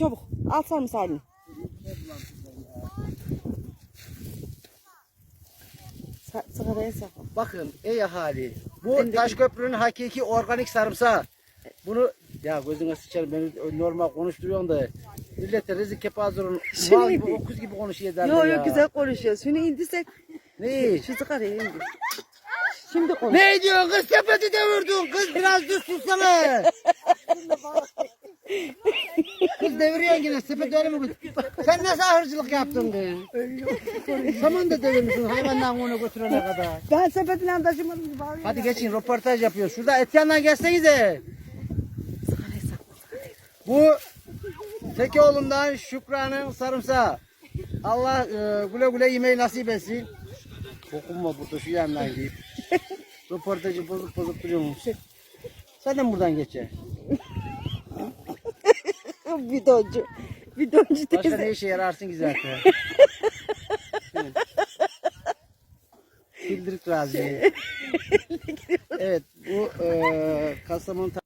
çabuk. Al sarımsağını. Sa sigaraya sakla. Bakın ey ahali. Bu Ben de- Taşköprü'nün hakiki organik sarımsağı. Bunu ya gözüne sıçarım beni normal konuşturuyorsun da millete rezil kepazırın Şimdi mal gibi okuz gibi konuşuyor derler Yo ya. yo güzel konuşuyor. Şunu indirsek. Ne? Şu sigarayı indir. Şimdi konuş. Ne diyorsun kız sepeti devirdin kız biraz düz tutsana. kız deviriyorsun yine sepet öyle mi? Sen nasıl ahırcılık yaptın be? Saman da devirmişsin hayvandan onu götürene kadar. Ben sepetinden taşımadım. Hadi. Hadi geçin röportaj yapıyoruz. Şurada et yandan. Sigarayı sakla. Bu Tekeoğlu'ndan Şükran'ın sarımsağı. Allah e, güle güle yemeği nasip etsin. Dokunma burada şu yandan giyip. Röportajı bozup bozup duruyormuş. Sen de mi buradan geçeceksin? Bidoncu. Bidoncu Başka teyze. ne işe yararsın ki zaten? Bildirik razı. evet bu e, Kastamonu